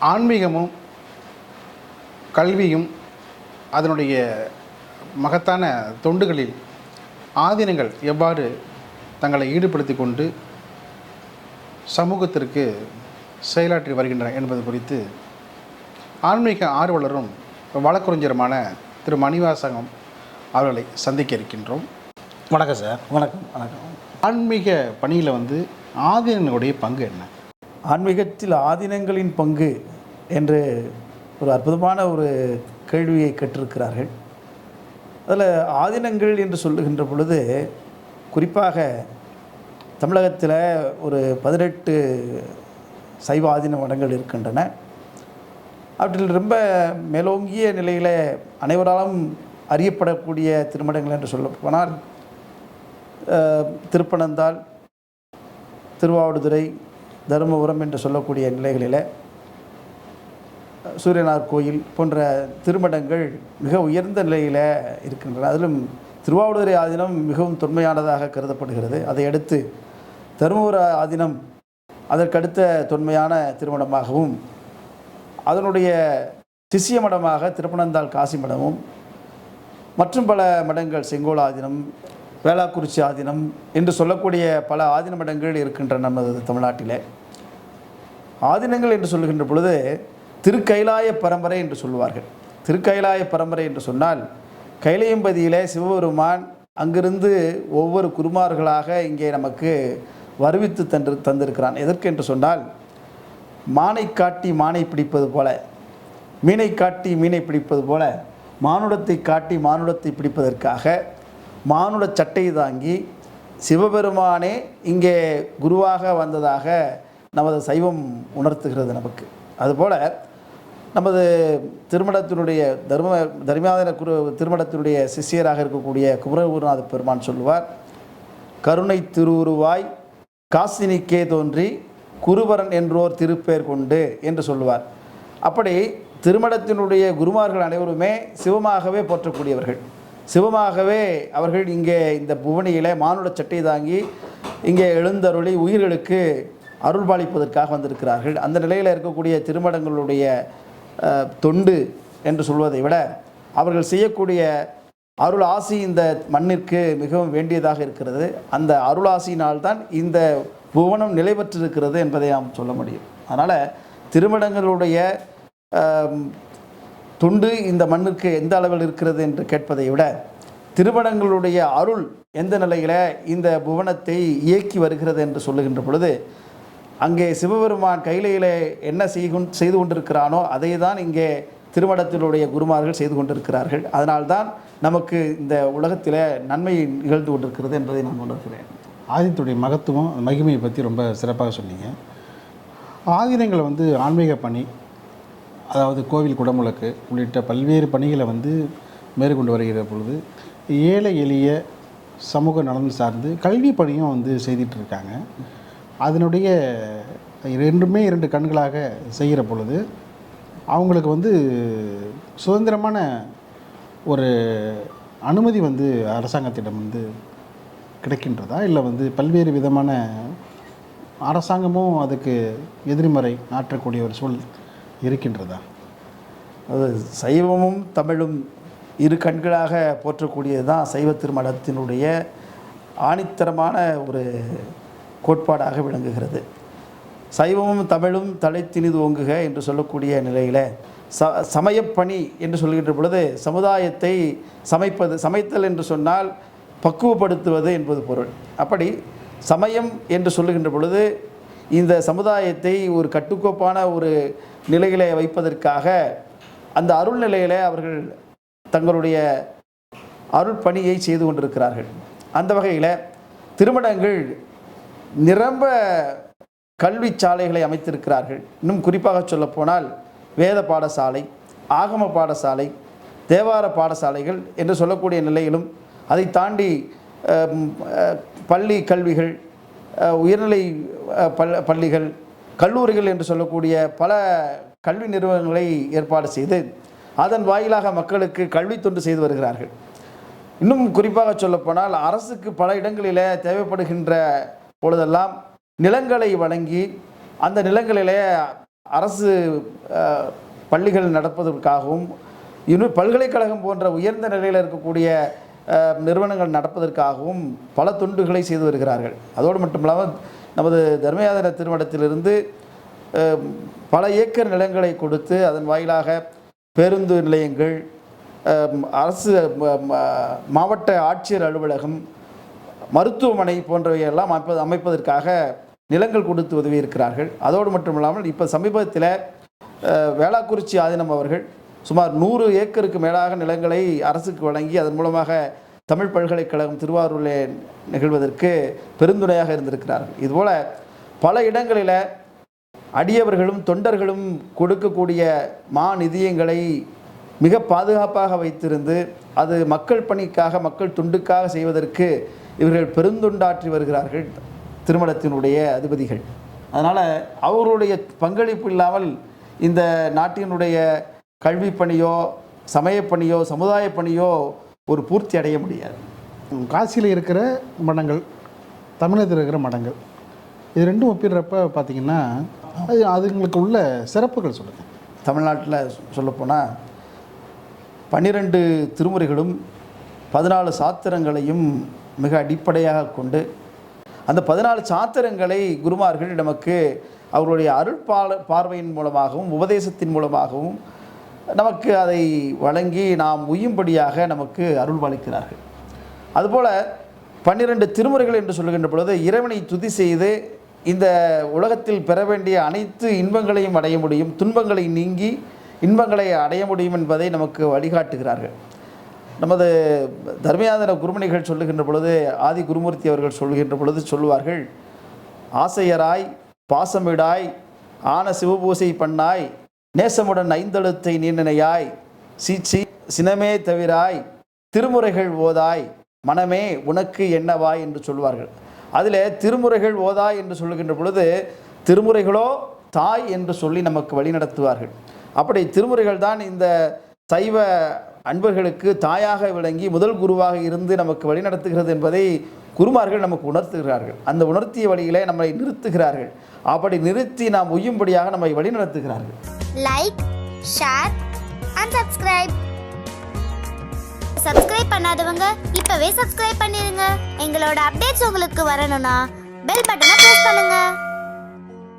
ஆன்மீகமும் கல்வியும் அதனுடைய மகத்தான தொண்டுகளில் ஆதீனங்கள் எவ்வாறு தங்களை ஈடுபடுத்தி கொண்டு சமூகத்திற்கு செயலாற்றி வருகின்றன என்பது குறித்து ஆன்மீக ஆர்வலரும் வழக்குரைஞருமான திரு. மணிவாசகம் அவர்களை சந்திக்க இருக்கின்றோம். வணக்கம் சார். வணக்கம். வணக்கம். ஆன்மீக பணியில் வந்து ஆதீனங்களுடைய பங்கு என்ன? ஆன்மீகத்தில் ஆதீனங்களின் பங்கு என்று ஒரு அற்புதமான ஒரு கேள்வியை கேட்டிருக்கிறார்கள். அதில் ஆதீனங்கள் என்று சொல்லுகின்ற பொழுது குறிப்பாக தமிழகத்தில் ஒரு பதினெட்டு சைவ ஆதீன மடங்கள் இருக்கின்றன. அவற்றில் ரொம்ப மேலோங்கிய நிலையில் அனைவராலும் அறியப்படக்கூடிய திருமடங்கள் என்று சொல்ல போனால் திருப்பனந்தாள் திருவாவடுதுறை தருமபுரம் என்று சொல்லக்கூடிய நிலைகளில் சூரியனார் கோயில் போன்ற திருமடங்கள் மிக உயர்ந்த நிலையில் இருக்கின்றன. அதிலும் திருவாவடுதுறை ஆதீனம் மிகவும் தொன்மையானதாக கருதப்படுகிறது. அதை அடுத்து தருமபுர ஆதீனம் அதற்கடுத்த தொன்மையான திருமணமாகவும் அதனுடைய சிசிய மடமாக திருப்பனந்தாள் காசி மடமும் மற்றும் பல மடங்கள் செங்கோல் ஆதீனம் வேளாக்குறிச்சி ஆதீனம் என்று சொல்லக்கூடிய பல ஆதீன மடங்கள் இருக்கின்றன நமது தமிழ்நாட்டிலே. ஆதீனங்கள் என்று சொல்லுகின்ற பொழுது திருக்கைலாய பரம்பரை என்று சொல்லுவார்கள். திருக்கைலாய பரம்பரை என்று சொன்னால் கைலையம்பதியிலே சிவபெருமான் அங்கிருந்து ஒவ்வொரு குருமார்களாக இங்கே நமக்கு வருவித்து தந்து தந்திருக்கிறான். எதற்கு என்று சொன்னால் மானை காட்டி மானை பிடிப்பது போல மீனை காட்டி மீனை பிடிப்பது போல மானுடத்தை காட்டி மானுடத்தை பிடிப்பதற்காக மானுட சட்டை தாங்கி சிவபெருமானே இங்கே குருவாக வந்ததாக நமது சைவம் உணர்த்துகிறது நமக்கு. அதுபோல் நமது திருமணத்தினுடைய தர்ம தர்மாதன குரு திருமணத்தினுடைய சிஷ்யராக இருக்கக்கூடிய குமரகுருநாத பெருமான் சொல்லுவார் கருணை திருவுருவாய் காசினிக்கே தோன்றி குருவரன் என்றோர் திருப்பெயர் கொண்டு என்று சொல்லுவார். அப்படி திருமணத்தினுடைய குருமார்கள் அனைவருமே சிவமாகவே போற்றக்கூடியவர்கள். சிவமாகவே அவர்கள் இங்கே இந்த புவனியிலே மானுட சட்டை தாங்கி இங்கே எழுந்தருளி உயிர்களுக்கு அருள்பாலிப்பதற்காக வந்திருக்கிறார்கள். அந்த நிலையில் இருக்கக்கூடிய திருமணங்களுடைய தொண்டு என்று சொல்வதை விட அவர்கள் செய்யக்கூடிய அருள் ஆசி இந்த மண்ணிற்கு மிகவும் வேண்டியதாக இருக்கிறது. அந்த அருளாசியினால்தான் இந்த புவனம் நிலை பெற்றிருக்கிறது என்பதை நாம் சொல்ல முடியும். அதனால் திருமணங்களுடைய தொண்டு இந்த மண்ணிற்கு எந்த அளவில் இருக்கிறது என்று கேட்பதை விட திருமணங்களுடைய அருள் எந்த நிலையில் இந்த புவனத்தை இயக்கி வருகிறது என்று சொல்லுகின்ற பொழுது அங்கே சிவபெருமான் கைலையிலே என்ன செய்கு செய்து கொண்டிருக்கிறானோ அதை தான் இங்கே திருமடத்தினுடைய குருமார்கள் செய்து கொண்டிருக்கிறார்கள். அதனால்தான் நமக்கு இந்த உலகத்தில் நன்மை நிகழ்ந்து கொண்டிருக்கிறது என்பதை நான் உணர்கிறேன். ஆதீனத்துடைய மகத்துவம் மகிமையை பற்றி ரொம்ப சிறப்பாக சொன்னீங்க. ஆதீனங்கள் வந்து ஆன்மீக பணி அதாவது கோவில் குடமுழக்கு உள்ளிட்ட பல்வேறு பணிகளை வந்து மேற்கொண்டு வருகிற பொழுது ஏழை எளிய சமூக நலன் சார்ந்து கல்வி பணியும் வந்து செய்துட்டு இருக்காங்க. அதனுடைய ரெண்டுமே இரண்டு கண்களாக செய்கிற பொழுது அவங்களுக்கு வந்து சுதந்திரமான ஒரு அனுமதி வந்து அரசாங்கத்திடம் வந்து கிடைக்கின்றதா? இல்லை வந்து பல்வேறு விதமான அரசாங்கமும் அதுக்கு எதிர்மறை ஆற்றக்கூடிய ஒரு சூழல் இருக்கின்றதா? அது சைவமும் தமிழும் இரு கண்களாக போற்றக்கூடியது தான் சைவ திருமணத்தினுடைய ஆணித்தரமான ஒரு கோட்பாடாக விளங்குகிறது. சைவமும் தமிழும் தலைத்தினிது ஓங்குக என்று சொல்லக்கூடிய நிலையில் ச சமயப்பணி என்று சொல்கின்ற பொழுது சமுதாயத்தை சமைப்பது சமைத்தல் என்று சொன்னால் பக்குவப்படுத்துவது என்பது பொருள். அப்படி சமயம் என்று சொல்லுகின்ற பொழுது இந்த சமுதாயத்தை ஒரு கட்டுக்கோப்பான ஒரு நிலையிலே வைப்பதற்காக அந்த அருள் நிலையிலே அவர்கள் தங்களுடைய அருள் பணியை செய்து கொண்டிருக்கிறார்கள். அந்த வகையில் திருமணங்கள் நிரம்ப கல்வி சாலைகளை அமைத்திருக்கிறார்கள். இன்னும் குறிப்பாக சொல்லப்போனால் வேத பாடசாலை ஆகம பாடசாலை தேவார பாடசாலைகள் என்று சொல்லக்கூடிய நிலையிலும் அதை தாண்டி பள்ளி கல்விகள் உயர்நிலை பள்ள பள்ளிகள் கல்லூரிகள் என்று சொல்லக்கூடிய பல கல்வி நிறுவனங்களை ஏற்பாடு செய்து அதன் வாயிலாக மக்களுக்கு கல்வி தொண்டு செய்து வருகிறார்கள். இன்னும் குறிப்பாக சொல்லப்போனால் அரசுக்கு பல இடங்களில் தேவைப்படுகின்ற பொழுதெல்லாம் நிலங்களை வழங்கி அந்த நிலங்களிலே அரசு பள்ளிகள் நடப்பதற்காகவும் இன்னும் பல்கலைக்கழகம் போன்ற உயர்ந்த நிலையில் இருக்கக்கூடிய நிறுவனங்கள் நடப்பதற்காகவும் பல தொண்டுகளை செய்து வருகிறார்கள். அதோடு மட்டும் இல்லாமல் நமது தர்மயாதன திருமணத்திலிருந்து பல ஏக்கர் நிலங்களை கொடுத்து அதன் வாயிலாக பேருந்து நிலையங்கள் அரசு மாவட்ட ஆட்சியர் அலுவலகம் மருத்துவமனை போன்றவையெல்லாம் அமைப்பது அமைப்பதற்காக நிலங்கள் கொடுத்து உதவி இருக்கிறார்கள் அதோடு மட்டும் இல்லாமல் இப்போ சமீபத்தில் வேளாக்குறிச்சி ஆதீனம் அவர்கள் சுமார் நூறு ஏக்கருக்கு மேலாக நிலங்களை அரசுக்கு வழங்கி அதன் மூலமாக தமிழ் பல்கலைக்கழகம் திருவாரூரில் நிகழ்வதற்கு பெருந்துணையாக இருந்திருக்கிறார்கள். இதுபோல் பல இடங்களில் அடியவர்களும் தொண்டர்களும் கொடுக்கக்கூடிய மா நிதியங்களை மிக பாதுகாப்பாக வைத்திருந்து அது மக்கள் பணிக்காக மக்கள் துண்டுக்காக செய்வதற்கு இவர்கள் பெருந்தொண்டாற்றி வருகிறார்கள் திருமணத்தினுடைய அதிபதிகள். அதனால் அவருடைய பங்களிப்பு இல்லாமல் இந்த நாட்டினுடைய கல்வி பணியோ சமயப் பணியோ சமுதாய பணியோ ஒரு பூர்த்தி அடைய முடியாது. காசியில் இருக்கிற மடங்கள் தமிழகத்தில் இருக்கிற மடங்கள் இது ரெண்டும் ஒப்பிடுறப்ப பார்த்தீங்கன்னா அது அதுங்களுக்கு உள்ள சிறப்புகள் சொல்லுங்கள் தமிழ்நாட்டில் சொல்லப்போனால் பன்னிரண்டு திருமுறைகளும் பதினாலு சாத்திரங்களையும் மிக அடிப்படையாக கொண்டு அந்த பதினாலு சாத்திரங்களை குருமார்கள் நமக்கு அவர்களுடைய அருள் பால பார்வையின் மூலமாகவும் உபதேசத்தின் மூலமாகவும் நமக்கு அதை வழங்கி நாம் உய்யும்படியாக நமக்கு அருள் வளிக்கிறார்கள் அதுபோல் பன்னிரண்டு திருமுறைகள் என்று சொல்லுகின்ற பொழுது இறைவனை துதி செய்து இந்த உலகத்தில் பெற வேண்டிய அனைத்து இன்பங்களையும் அடைய முடியும் துன்பங்களை நீங்கி இன்பங்களை அடைய முடியும் என்பதை நமக்கு வழிகாட்டுகிறார்கள். நமது தர்மயாதன குருமணிகள் சொல்லுகின்ற பொழுது ஆதி குருமூர்த்தி அவர்கள் சொல்லுகின்ற பொழுது சொல்லுவார்கள் ஆசையராய் பாசமிடாய் ஆன சிவபூசை பண்ணாய் நேசமுடன் ஐந்தெழுத்தை நீண்டனையாய் சீச்சி சினமே தவிராய் திருமுறைகள் ஓதாய் மனமே உனக்கு என்னவாய் என்று சொல்வார்கள். அதில் திருமுறைகள் ஓதாய் என்று சொல்லுகின்ற பொழுது திருமுறைகளோ தாய் என்று சொல்லி நமக்கு வழிநடத்துவார்கள். அப்படி திருமுறைகள் தான் இந்த சைவ அன்பர்களுக்கு தாயாக விளங்கி முதல் குருவாக இருந்து நமக்கு வழிநடத்துகிறது என்பதை குருமார்கள் நமக்கு உணர்த்துகிறார்கள். அந்த உணர்த்திய வழியிலே நம்மை நிறுத்துகிறார்கள். அப்படி நிறுத்தி நாம் உய்யும்படியாக நம்மை வழிநடத்துகிறார்கள் like share and subscribe subscribe பண்ணாதவங்க இப்பவே சப்ஸ்கிரைப் பண்ணிருங்க. எங்களோட அப்டேட்ஸ் உங்களுக்கு வரணும்னா பெல் பட்டனை பிரஸ் பண்ணுங்க.